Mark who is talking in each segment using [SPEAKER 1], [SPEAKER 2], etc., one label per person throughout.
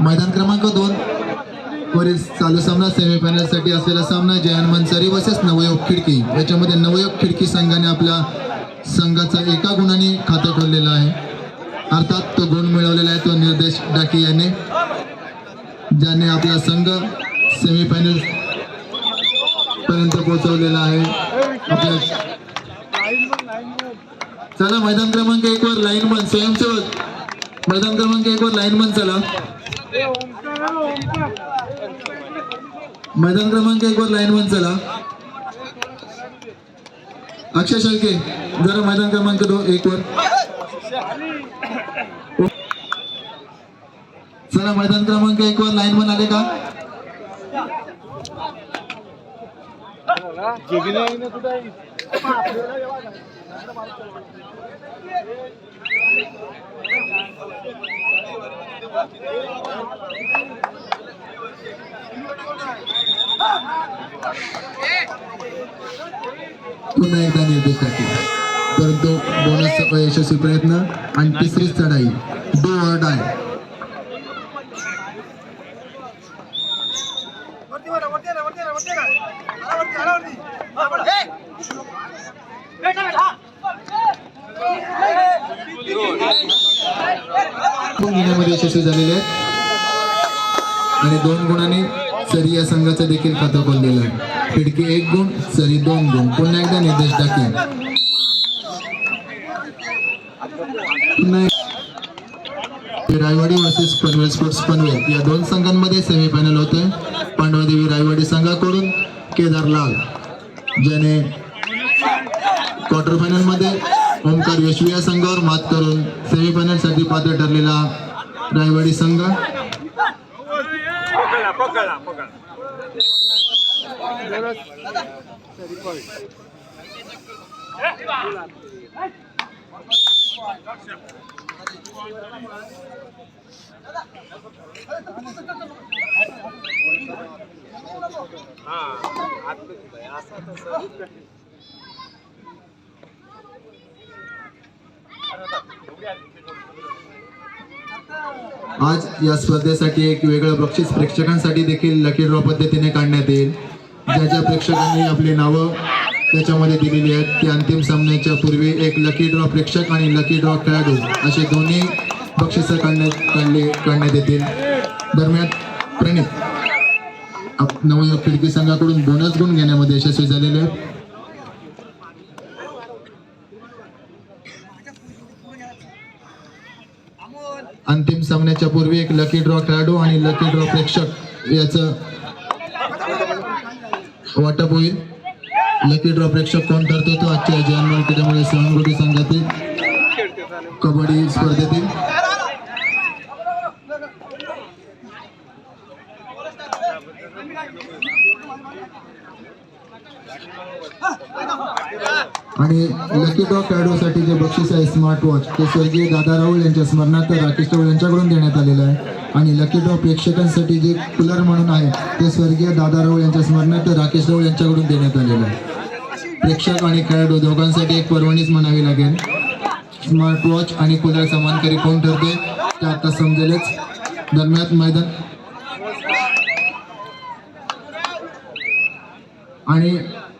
[SPEAKER 1] मैदान क्रमांक दोन. वरील चालू सामना सेमीफायनलसाठी असलेला सामना जयान मनसारी वर्सेस नवयोग खिडकी. याच्यामध्ये नवयोग खिडकी संघाने आपल्या संघाचा एका गुणाने खातं खोललेला आहे. अर्थात तो गुण मिळवलेला आहे तो निर्देश डाकी याने. ज्याने आपला संघ सेमीफायनल पर्यंत पोहोचवलेला आहे. आपल्या चला मैदान क्रमांक एक वर लाईन बन स्वयंसेवक मैदान क्रमांक एक वर लाईन बन चला. मैदान क्रमांक एक वर लाईन वन चला. अक्षय शेळके जरा मैदान क्रमांक दोन एक वर. चला मैदान क्रमांक एक वर लाईन वन आले का? पुन्हा एकदा निर्देश परंतु बोनसचा यशस्वी प्रयत्न. आणि तिसरीच चढाई. डो ऑर डाय
[SPEAKER 2] वरती वरा, वरती वरा, वरती वरा, वरती वरा. आला वरती, आला वरती. हा, बरं.
[SPEAKER 1] दोन गुणांमध्ये यशस्वी झालेले आहेत. आणि दोन गुणांनी सरी या संघाचं देखील खातं खोललेलं आहे खिडकी एक गुण सरी दोन गुण. पुन्हा एकदा निर्देश टाकेल रायवाडी वर्सेस पनवेल स्पोर्ट्स पनवेल. या दोन संघांमध्ये सेमीफायनल होते. पांडवदेवी रायवाडी संघाकडून केदार लाल ज्याने क्वार्टर फायनलमध्ये ओमकार यशवी या संघावर मात करून सेमीफायनलसाठी पात्र ठरलेला रायवाडी संघ. आज या स्पर्धेसाठी एक वेगळं बक्षीस प्रेक्षकांसाठी देखील लकी ड्रॉ पद्धतीने काढण्यात येईल. ज्या ज्या प्रेक्षकांनी आपली नावं त्याच्यामध्ये दिलेली आहेत ती अंतिम सामन्याच्या पूर्वी एक लकी ड्रॉ प्रेक्षक आणि लकी ड्रॉ खेळाडू असे दोन्ही बक्षिसं काढण्यात काढले काढण्यात येतील. दरम्यान प्रणित नवयुवक खिडकी संघाकडून बोनस गुण घेण्यामध्ये यशस्वी झालेले आहेत. अंतिम सामन्याच्या पूर्वी एक लकी ड्रॉ खेळाडू आणि लकी ड्रॉ प्रेक्षक याचं वाटप होईल. लकी ड्रॉ प्रेक्षक कोण ठरतो तो? आजच्या जयन त्याच्यामुळे सहानुभूती संघातील कबड्डी स्पर्धेतील. आणि लकी ड्रॉ खेळाडूसाठी जे बक्षीस आहे स्मार्ट वॉच ते स्वर्गीय दादा राहुल यांच्या स्मरणार्थ राकेश राहुल यांच्याकडून देण्यात आलेलं आहे. आणि लकी ड्रॉ प्रेक्षकांसाठी जे कूलर म्हणून आहे ते स्वर्गीय दादा राहुल यांच्या स्मरणार्थ राकेश राहुल यांच्याकडून देण्यात आलेलं आहे. प्रेक्षक आणि खेळाडू दोघांसाठी एक पर्वणीच म्हणावी लागेल. स्मार्ट वॉच आणि कूलर समानकरी कोण ठरते ते आता समजेलच. दरम्यान मैदान आणि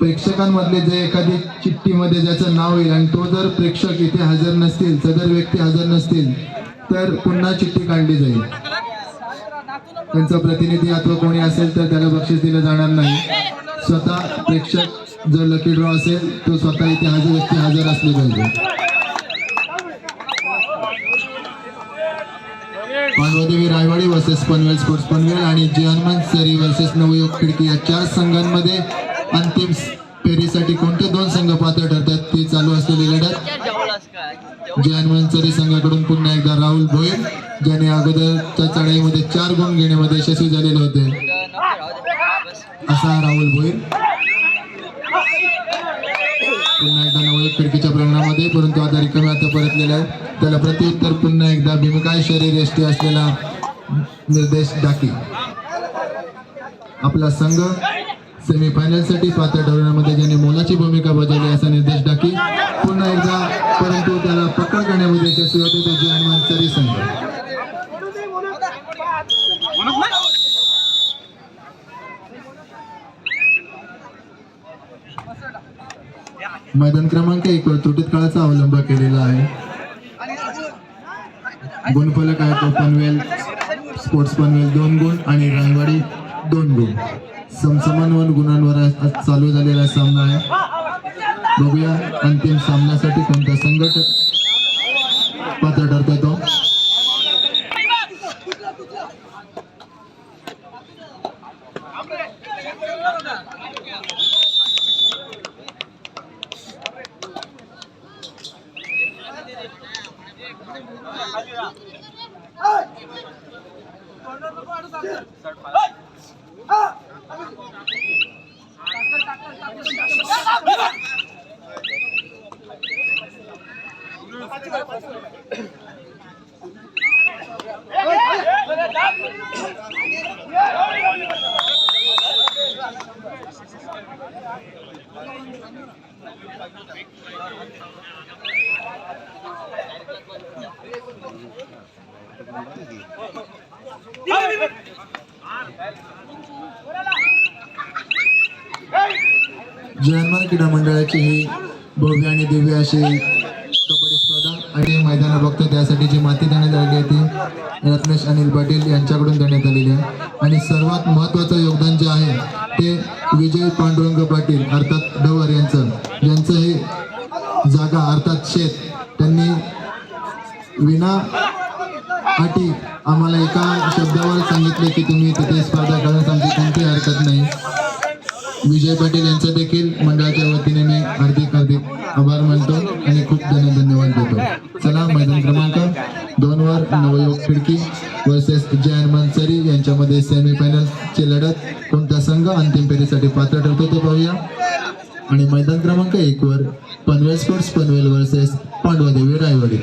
[SPEAKER 1] प्रेक्षकांमधले जे एखादी चिठ्ठीमध्ये ज्याचं नाव येईल आणि तो जर प्रेक्षक इथे हजर नसतील सदर व्यक्ती हजर नसतील तर पुन्हा चिठ्ठी काढली जाईल. त्यांचा प्रतिनिधी अथवा कोणी असेल तर त्याला बक्षीस दिलं जाणार नाही. स्वतः प्रेक्षक जर लकी ड्रॉ असेल तो स्वतः इथे हजर व्यक्ती हजर असली पाहिजे. पांडवदेवी रायवाडी वर्सेस पनवेल स्पोर्ट्स पनवेल आणि जे हनुमान सरी वर्सेस नवयुग खिडकी या चार संघांमध्ये अंतिम फेरीसाठी कोणते दोन संघ पात्र ठरतात ते चालू असलेली लढत? जे संघाकडून पुन्हा एकदा राहुल भोईर ज्याने अगोदरच्या चढाईमध्ये चार गुण घेण्यामध्ये यशस्वी झालेले होते. असा राहुल भोईर. पुन्हा एकदा नवयुग खिडकीच्या प्रमाणामध्ये परंतु आता रिकामी आता परतलेला आहे. त्याला प्रत्युत्तर पुन्हा एकदा भीमकाय शरीर यष्टी असलेला निर्देश डाकी. आपला संघ सेमीफायनलसाठी पात्र ठरवण्यामध्ये ज्याने मोलाची भूमिका बजावली असा निर्देश टाकी पुन्हा एकदा परंतु त्याला पकड करण्यामध्ये यशस्वी होते तो जय हनुमान सरी संघ. मैदान क्रमांक एक वर त्रुटीत काळाचा अवलंब केलेला आहे. गुणफलक आहे तो पनवेल स्पोर्ट्स पनवेल दोन गुण आणि रंगवाडी दोन गुण. समसमान गुणांवर चालू झालेला सामना आहे. बघूया अंतिम सामन्यासाठी कोणता संघट पात्र ठरतात तो जयन्मान क्रीडा मंडळाची ही भव्य आणि दिव्य अशी कबड्डी स्पर्धा आणि हे मैदान बघतो त्यासाठी जी माती देण्यात आली आहे ती रत्नेश अनिल पाटील यांच्याकडून देण्यात आलेली आहे. आणि सर्वात महत्त्वाचं योगदान जे आहे ते विजय पांडुरंग पाटील अर्थात डवर यांचं. यांचं हे जागा अर्थात शेत त्यांनी विना अटी आम्हाला एका शब्दावर सांगितले की तुम्ही तिथे स्पर्धा करण्यास आमची कोणती हरकत नाही. विजय पाटील यांचं देखील मंडळाच्या वतीने मी हार्दिक हार्दिक आभार मानतो. आणि खूप धन्य धन्यवाद देतो. चला मैदान क्रमांक दोन वर नवयोग खिडकी वर्सेस जयन मनसरी यांच्यामध्ये सेमीफायनल ची लढत. कोणता संघ अंतिम फेरीसाठी पात्र ठरतो ते पाहूया. आणि मैदान क्रमांक एक वर पनवेल स्पोर्ट्स पनवेल वर्सेस पांडवादेवी रायवाडी.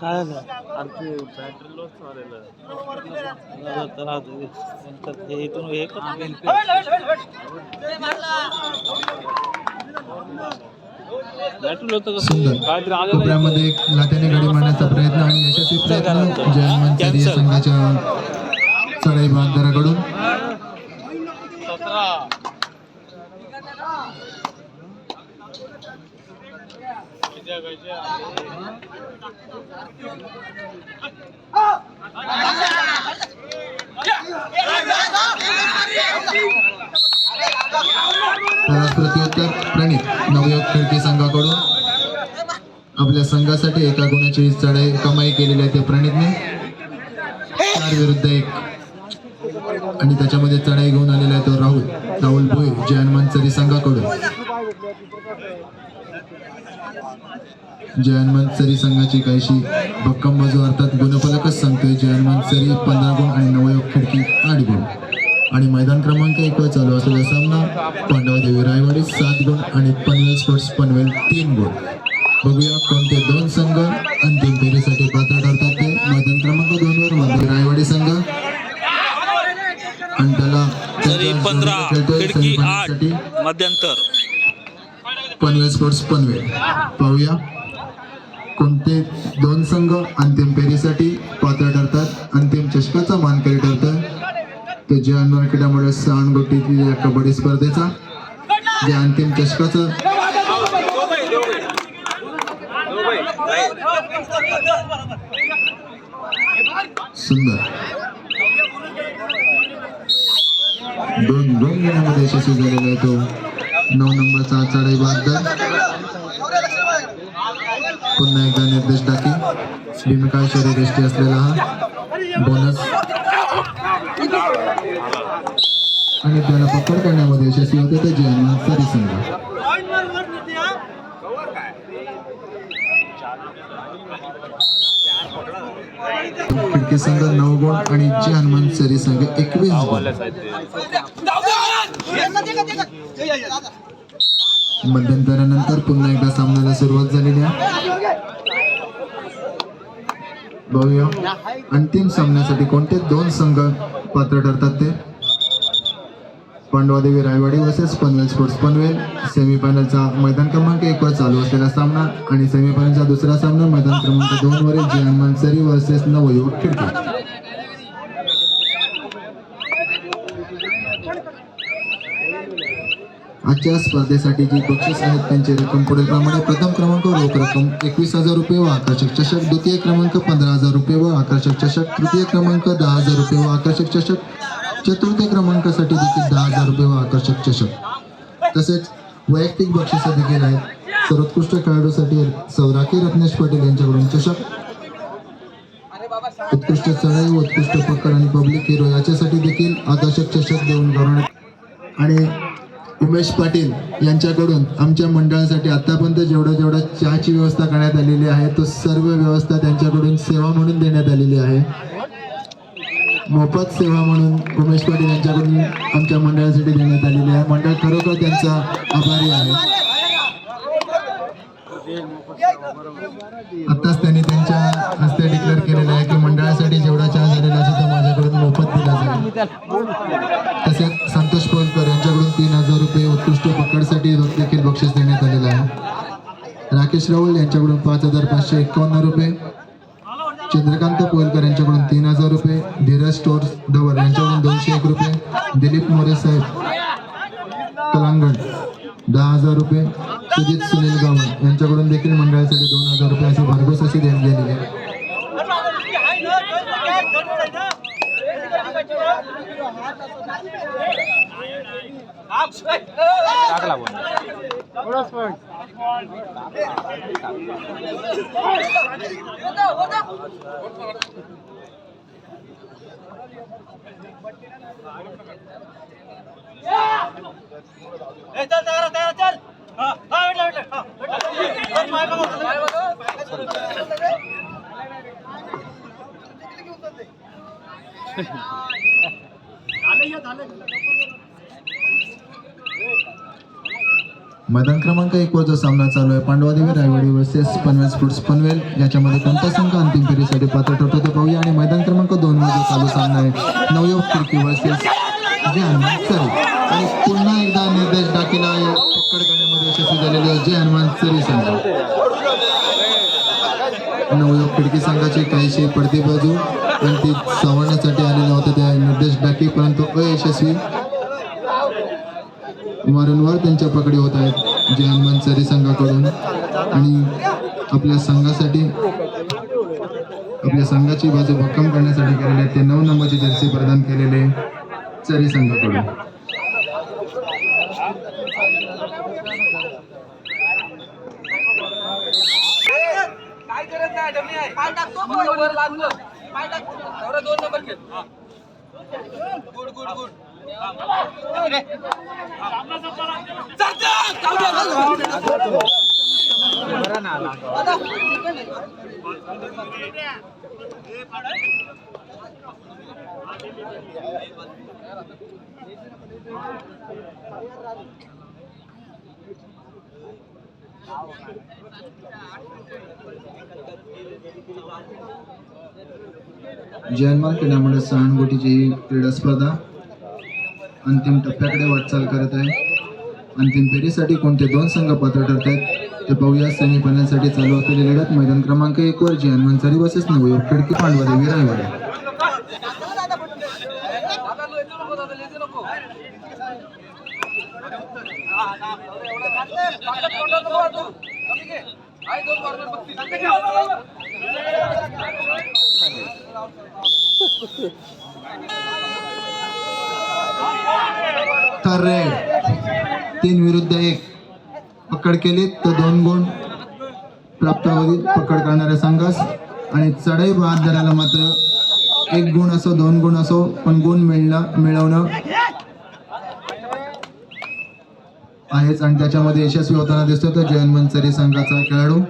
[SPEAKER 3] काय झालं आमची बॅटरी लॉस झालेलं तर आज नंतर हे इथून हे
[SPEAKER 1] कोपऱ्यामध्ये एक लाट्याने गाडी मारण्याचा प्रयत्न आणि यशस्वी प्रयत्न जय हनुमान सरी या संघाच्या चढाई. त्याला प्रत्युत्तर. आपल्या संघासाठी एका गुणाची चढाई कमाई केलेली आहे ते प्रणितने. चार विरुद्ध एक. आणि त्याच्यामध्ये चढाई घेऊन आलेला आहे तो राहुल. राहुल भोईर जे हनुमानसरी संघाकडून. जय हनुमानसरी संघाची काहीशी भक्कम बाजू अर्थात गुणफलकच सांगतोय. जय हनुमानसरी पंधरा गुण आणि नवयोग खिडकी आठ गुण. आणि मैदान क्रमांक एक वर चालू असलेला सामना पांडवदेवी रायवाडी सात गुण आणि पनवेल स्पोर्ट्स पनवेल तीन गुण. बघूया कोणते दोन संघ अंतिम फेरीसाठी पात्र ठरतात ते. मैदान क्रमांक दोन वर मध्ये रायवाडी संघ. आणि त्याला
[SPEAKER 3] पंधरा खिडकी आठ मध्यंतर.
[SPEAKER 1] पनवेल स्पोर्ट्स पनवेल. पाहूया कोणते दोन संघ अंतिम फेरीसाठी पात्र ठरतात. अंतिम चषकाचा मानकरी ठरतं तो जे अनवर क्रीडामुळे सहानगोटीतील या कबड्डी स्पर्धेचा. जे अंतिम चषकाचं सुंदर. दोन दोन घेण्यामध्ये यशस्वी झालेला आहे तो नऊ नंबरचा चढाई बहादर पुन्हा एकदा निर्देश टाकी. भीमकाळ शरीरष्टी असलेला हा. बोनस आणि त्याला पकड करण्यामध्ये यशस्वी होते ते जयमान सरी संघ. खिडकी संघ नऊ गुण आणि जे हनुमान सरी संघ एकवीस गुण मध्यंतरानंतर पुन्हा एकदा सामन्याला सुरुवात झालेली आहे. बघूया. अंतिम सामन्यासाठी कोणते दोन संघ पात्र ठरतात ते? पांडवादेवी रायवाडी वर्सेस पनवेल स्पोर्ट्स पनवेल सेमीफायनलचा मैदान क्रमांक एक वर चालू असलेला सामना आणि सेमीफायनलचा दुसरा सामना मैदान क्रमांक दोन वरील जयन मनसरी वर्सेस नवयुवक खिडकी. आजच्या स्पर्धेसाठी जी बक्षीस आहेत त्यांची रक्कम पुढील प्रमाणे प्रथम क्रमांक रोख रक्कम एकवीस हजार रुपये व आकर्षक चषक द्वितीय क्रमांक पंधरा हजार रुपये व आकर्षक चषक तृतीय क्रमांक दहा हजार रुपये व आकर्षक चषक चतुर्थ क्रमांकासाठी देखील दहा हजार रुपये व आकर्षक चषक. तसेच वैयक्तिक बक्षिसं देखील आहेत. सर्वोत्कृष्ट खेळाडूसाठी सौराखी रत्नेश पाटील यांच्याकडून चषक. उत्कृष्ट चढाई व उत्कृष्ट पकड आणि पब्लिक हिरो याच्यासाठी देखील आकर्षक चषक देऊन गौरवण्यात आणि उमेश पाटील यांच्याकडून आमच्या मंडळासाठी आतापर्यंत जेवढं जेवढं चहाची व्यवस्था करण्यात आलेली आहे तो सर्व व्यवस्था त्यांच्याकडून सेवा म्हणून देण्यात आलेली आहे. मोफत सेवा म्हणून उमेश पाटील यांच्याकडून आमच्या मंडळासाठी देण्यात आलेली आहे. मंडळ खरोखर त्यांचा आभारी आहे. आत्ताच त्यांनी त्यांच्या हस्ते डिक्लेअर केलेलं आहे की मंडळासाठी जेवढा चहा झालेला असेल माझ्याकडून मोफत दिला जाईल. तसेच संतोष पोलकर यांच्याकडून तीन हजार रुपये उत्कृष्ट पकडसाठी देखील बक्षीस देण्यात आलेलं आहे. राकेश राहुल यांच्याकडून पाच हजार पाचशे एकावन्न रुपये.
[SPEAKER 3] टाकला
[SPEAKER 2] ए, चल तयार तयार चल. हा हा भेटला भेटला. हा, भेटला. चल, पाय बघा, पाय बघा.
[SPEAKER 1] मैदान क्रमांक एक वर जो सामना चालू आहे पांडवादेवी रायवाडी वर्सेस पनवेल स्पोर्ट्स पनवेल याच्यामध्ये कोणता संघ अंतिम फेरीसाठी पात्र ठरतो ते पाहूया. आणि मैदान क्रमांक दोन वर जो चालू सामना आहे नवयोग खिडकी वर्सेस जे हनुमान सरी. आणि पुन्हा एकदा निर्देश डाकीला पकड करण्यामध्ये यशस्वी झालेले जे जय हनुमान सरी संघ. नवयोग खिडकी संघाची काहीशी पडती बाजू पण ती सावरण्यासाठी आलेलं निर्देश डाकी परंतु अयशस्वी वारंवार त्यांच्या पकडी होत आहेत जे हनुमान संघाकडून. आणि आपल्या संघासाठी आपल्या संघाची बाजू भक्कम करण्यासाठी केलेले ते नऊ नंबरची जर्सी प्रदान केलेले चरी संघाकडून.
[SPEAKER 2] काय करत नाही डमी आहे पाय टाकतो पण वर लागलं पाय टाकतो एवढा दोन नंबर खेळ हा. गुड गुड गुड रे. चल, चल, जाऊ दे, जाऊ दे.
[SPEAKER 1] जयनमाल क्रीडामंडळ सहानुभूतीची ही क्रीडा स्पर्धा अंतिम टप्प्याकडे वाटचाल करत आहे अंतिम फेरीसाठी कोणते दोन संघ पात्र ठरत आहेत ते पाहूया सेमीफायनलसाठी चालू असलेली लढत मैदान क्रमांक एक वर जी हनुमान सरी वर्सेस नवयोग खिडकी पांडवादेवी रायवाडी तर रेड तीन विरुद्ध एक. पकड केली तर दोन गुण. प्राप्तावधी पकड करणाऱ्या संघास. आणि चढाई भात धरायला मात्र एक गुण असो दोन गुण असो पण गुण मिळणं मिळवणं आहेच आणि त्याच्यामध्ये यशस्वी होताना दिसतो तो जयन मनसरी संघाचा खेळाडू.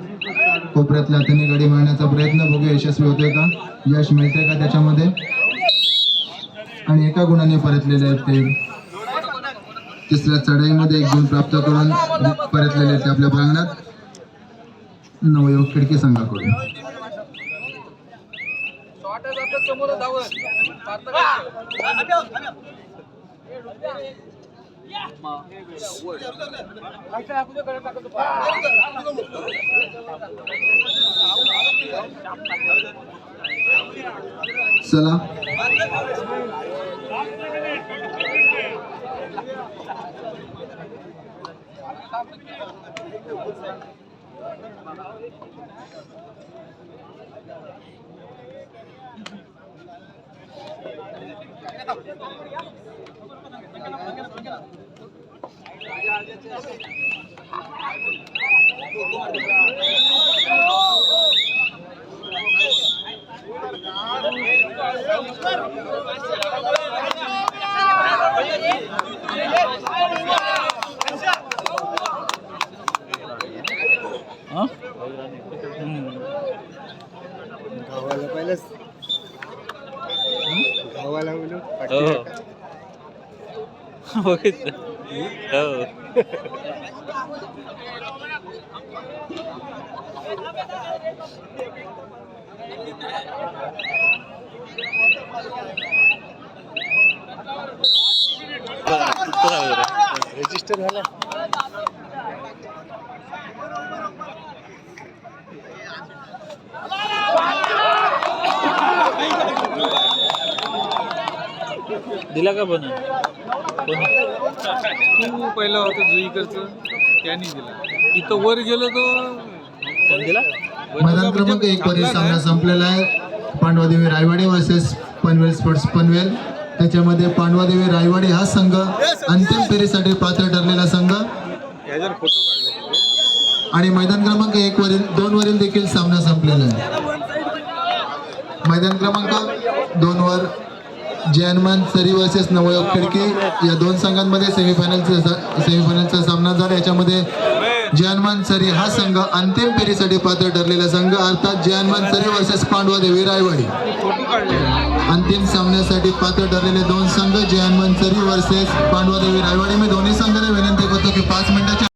[SPEAKER 1] कोपऱ्यातल्या हाताने गडी मारण्याचा प्रयत्न बघू यशस्वी होते का? यश मिळते का त्याच्यामध्ये? आणि एका गुणाने परतलेले आहेत ते. तिसऱ्या चढाईमध्ये एक गुण प्राप्त करून परतलेले आहेत आपल्या प्रांगणात नवयुवक खिडकी संघाकडून.
[SPEAKER 2] समोर
[SPEAKER 1] चला
[SPEAKER 4] गावाला पहिलंच गावाला बोलू
[SPEAKER 3] हो. बघितलं हो.
[SPEAKER 4] रजिस्टर झाला.
[SPEAKER 3] दिला का पण?
[SPEAKER 5] तू पहिला होता जुईकरचं त्यांनी दिला. इथं वर गेलो तो.
[SPEAKER 3] दिला?
[SPEAKER 1] मैदान क्रमांक एक वरील सामना संपलेला आहे. Pandavadevi Raiwadi versus Panvel sports Panvel. त्याच्यामध्ये पांडवादेवी रायवाडी हा संघ अंतिम फेरीसाठी पात्र ठरलेला संघ. आणि मैदान क्रमांक एक वरील दोन वरील देखील सामना संपलेला आहे. मैदान क्रमांक दोन वर जयनमान सरी वर्सेस नवयोग खिडकी या दोन संघांमध्ये सेमीफायनलचा सेमीफायनलचा सामना झाला. याच्यामध्ये जयनमानसरी हा संघ अंतिम फेरीसाठी पात्र ठरलेला संघ अर्थात जयनमानसरी वर्सेस पांडवा देवी रायवाडी. अंतिम सामन्यासाठी पात्र ठरलेले दोन संघ जयनमानसरी वर्सेस पांडवा देवी रायवाडी. मी दोन्ही संघाला विनंती करतो की पाच मिनिटाच्या